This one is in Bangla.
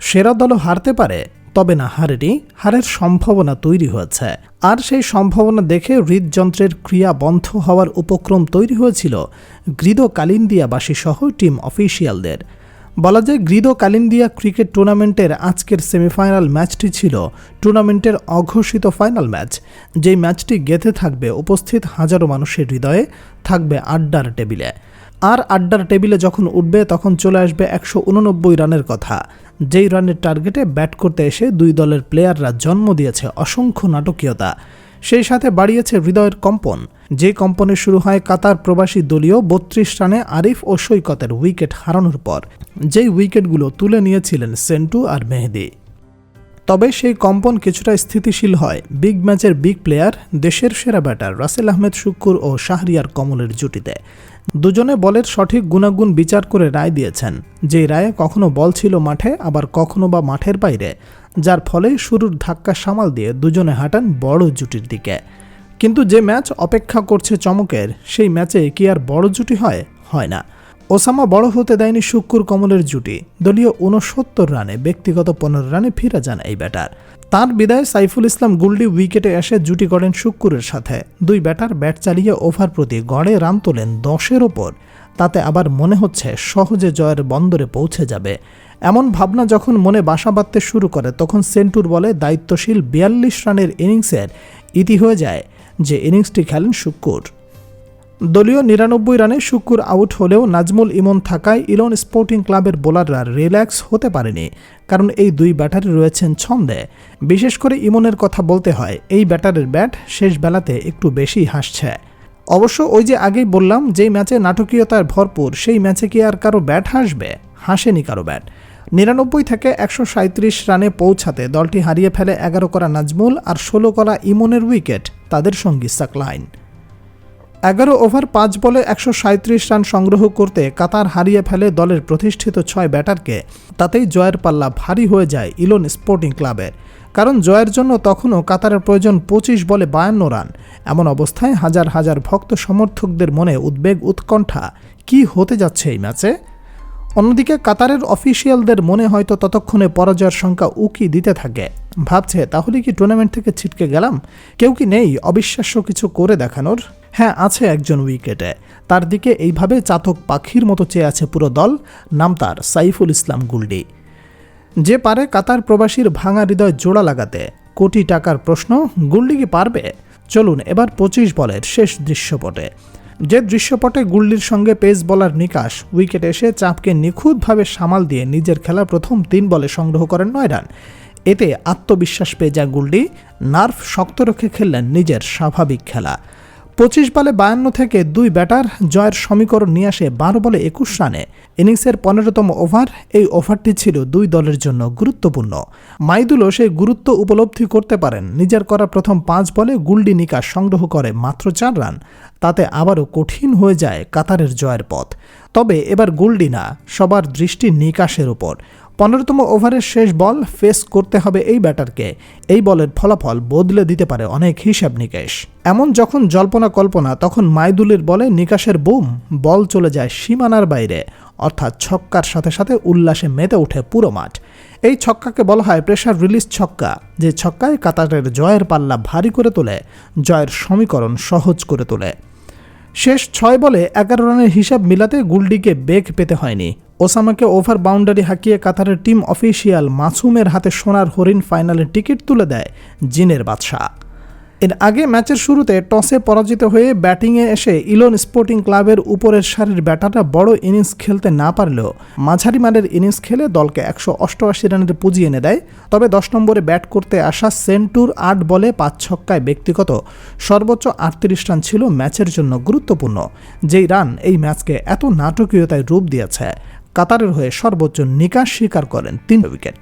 সেরা দলও হারতে পারে, তবে না হারেরই হারের সম্ভাবনা তৈরি হয়েছে। আর সেই সম্ভাবনা দেখে হৃদযন্ত্রের ক্রিয়া বন্ধ হওয়ার উপক্রম তৈরি হয়েছিল গ্রিদো কালিন্দিয়াবাসী সহ টিম অফিসিয়ালদের বলা যায় গ্রিদো কালিন্দিয়া ক্রিকেট টুর্নামেন্টের আজকের সেমিফাইনাল ম্যাচটি ছিল টুর্নামেন্টের অঘোষিত ফাইনাল ম্যাচ। যেই ম্যাচটি গেঁথে থাকবে উপস্থিত হাজারো মানুষের হৃদয়ে, থাকবে আড্ডার টেবিলে। আর আড্ডার টেবিলে যখন উঠবে, তখন চলে আসবে একশো উননব্বই রানের কথা। যেই রানের টার্গেটে ব্যাট করতে এসে দুই দলের প্লেয়াররা জন্ম দিয়েছে অসংখ্য নাটকীয়তা। সেই সাথে বাড়িয়েছে হৃদয়ের কম্পন। যে কম্পনে শুরু হয় কাতার প্রবাসী দলীয় বত্রিশ রানে আরিফ ও সৈকতের উইকেট হারানোর পর। যেই উইকেটগুলো তুলে নিয়েছিলেন সেন্টু আর মেহেদি। তবে সেই কম্পন কিছুটা স্থিতিশীল হয়। বিগ ম্যাচের বিগ প্লেয়ার, দেশের সেরা ব্যাটার রাসেল আহমেদ শুক্কুর ও শাহরিয়ার কমলের জুটিতে। দুজনে বলের সঠিক গুণাগুণ বিচার করে রায় দিয়েছেন। যে রায়ে কখনো বল ছিল মাঠে, আবার কখনো বা মাঠের বাইরে। যার ফলে শুরুর ধাক্কা সামাল দিয়ে দুজনে হাঁটান বড় জুটির দিকে। কিন্তু যে ম্যাচ অপেক্ষা করছে চমকের, সেই ম্যাচে কি আর বড় জুটি হয়? হয় না। ওসামা বড় হতে দেয়নি শুক্কুর কমলের জুটি। দলীয় উনসত্তর রানে ব্যক্তিগত পনেরো রানে ফিরে যান এই ব্যাটার। তার বিদায় সাইফুল ইসলাম গুল্ডি উইকেটে এসে জুটি করেন শুক্কুরের সাথে। দুই ব্যাটার ব্যাট চালিয়ে ওভার প্রতি গড়ে রান তোলেন দশের ওপর। তাতে আবার মনে হচ্ছে সহজে জয়ের বন্দরে পৌঁছে যাবে। এমন ভাবনা যখন মনে বাসা বাঁধতে শুরু করে, তখন সেন্টুর বলে দায়িত্বশীল বিয়াল্লিশ রানের ইনিংসের ইতি হয়ে যায় যে ইনিংসটি খেলেন শুক্কুর। দলীয় নিরানব্বই রানে শুক্কুর আউট হলেও নাজমুল ইমন থাকায় ইলন স্পোর্টিং ক্লাবের বোলাররা রিল্যাক্স হতে পারেনি, কারণ এই দুই ব্যাটারি রয়েছেন ছন্দে। বিশেষ করে ইমনের কথা বলতে হয়, এই ব্যাটারের ব্যাট শেষ বেলাতে একটু বেশি হাসছে। অবশ্য ওই যে আগেই বললাম, যেই ম্যাচে নাটকীয়তায় ভরপুর, সেই ম্যাচে কি আর কারও ব্যাট হাসবে? হাসেনি কারও ব্যাট। নিরানব্বই থেকে একশো সাঁত্রিশ রানে পৌঁছাতে দলটি হারিয়ে ফেলে এগারো করা নাজমুল আর ষোলো করা ইমনের উইকেট, তাদের সঙ্গী সাকলাইন। এগারো ওভার পাঁচ বলে একশো রান সংগ্রহ করতে কাতার হারিয়ে ফেলে দলের প্রতিষ্ঠিত ছয় ব্যাটারকে। তাতেই জয়ের পাল্লা ভারী হয়ে যায় ইলন স্পোর্টিং ক্লাবের। কারণ জয়ের জন্য তখনও কাতারের প্রয়োজন পঁচিশ বলে বায়ান্ন রান। এমন অবস্থায় হাজার হাজার ভক্ত সমর্থকদের মনে উদ্বেগ, উৎকণ্ঠা। কি হতে যাচ্ছে এই ম্যাচে? অন্যদিকে কাতারের অফিসিয়ালদের মনে হয়তো ততক্ষণে পরাজয়ের সংখ্যা উকি দিতে থাকে। ভাবছে, তাহলে কি টুর্নামেন্ট থেকে ছিটকে গেলাম? কেউ কি নেই? অবিশ্বাস্য কিছু করে দেখানোর? হ্যাঁ আছে একজন উইকেটে তার দিকে এইভাবে চাতক পাখির মতো চেয়ে আছে পুরো দল। নাম তার, সাইফুল ইসলাম গুলডি। যে পারে কাতার প্রবাসীর ভাঙা হৃদয় জোড়া লাগাতে। কোটি টাকার প্রশ্ন, গুল্ডি কি পারবে? চলুন, এবার পঁচিশ বলের শেষ দৃশ্যপটে। যে দৃশ্যপটে গুল্লির সঙ্গে পেস বলার নিকাশ উইকেট এসে চাপকে নিখুঁতভাবে সামাল দিয়ে নিজের খেলা প্রথম তিন বলে সংগ্রহ করেন নয় রান এতে আত্মবিশ্বাস পেয়ে যা গুল্ডি। নার্ভ শক্ত রেখে খেললেন নিজের স্বাভাবিক খেলা। পঁচিশ বলে বায়ান্ন থেকে দুই ব্যাটার জয়ের সমীকরণ নিয়ে আসে বারো বলে একুশ রানে। ইনিংসের পনেরোতম ওভার, এই ওভারটি ছিল দুই দলের জন্য গুরুত্বপূর্ণ। মাইদুলও সেই গুরুত্ব উপলব্ধি করতে পারেন। নিজের করা প্রথম পাঁচ বলে গুল্ডি নিকাশ সংগ্রহ করে মাত্র চার রান। তাতে আবারও কঠিন হয়ে যায় কাতারের জয়ের পথ। তবে এবার গুল্ডি না, সবার দৃষ্টি নিকাশের উপর। পনেরোতম ওভারের শেষ বল ফেস করতে হবে এই ব্যাটারকে। এই বলের ফলাফল বদলে দিতে পারে অনেক হিসাব নিকেশ। এমন যখন জল্পনা কল্পনা, তখন মাইদুলের বলে নিকাশের বুম, বল চলে যায় সীমানার বাইরে। অর্থাৎ ছক্কার সাথে সাথে উল্লাসে মেতে ওঠে পুরো মাঠ। এই ছক্কাকে বলা হয় প্রেশার রিলিজ ছক্কা, যে ছক্কায় কাতারের জয়ের পাল্লা ভারী করে তোলে, জয়ের সমীকরণ সহজ করে তোলে। শেষ ছয় বলে এগারো রানের হিসাব মিলাতে গুলডিকে বেগ পেতে হয়নি। ওসামাকে ওভার বাউন্ডারি হাঁকিয়ে কাতারের টিম অফিসিয়াল মাসুমের হাতে সোনার হরিণ ফাইনালের টিকিট তুলে দেয় জিনের বাদশাহ। এর আগে ম্যাচের শুরুতে টসে পরাজিত হয়ে ব্যাটিংয়ে এসে ইলন স্পোর্টিং ক্লাবের উপরের সারির ব্যাটাররা বড় ইনিংস খেলতে না পারলেও মাঝারি মানের ইনিংস খেলে দলকে একশো অষ্টআশি রানের পুঁজি এনে দেয়। তবে দশ নম্বরে ব্যাট করতে আসা সেন্টুর আট বলে পাঁচ ছক্কায় ব্যক্তিগত সর্বোচ্চ আটত্রিশ রান ছিল ম্যাচের জন্য গুরুত্বপূর্ণ। যেই রান এই ম্যাচকে এত নাটকীয়তায় রূপ দিয়েছে কাতারের হয়ে সর্বোচ্চ নিকাশ স্বীকার করেন তিন উইকেট।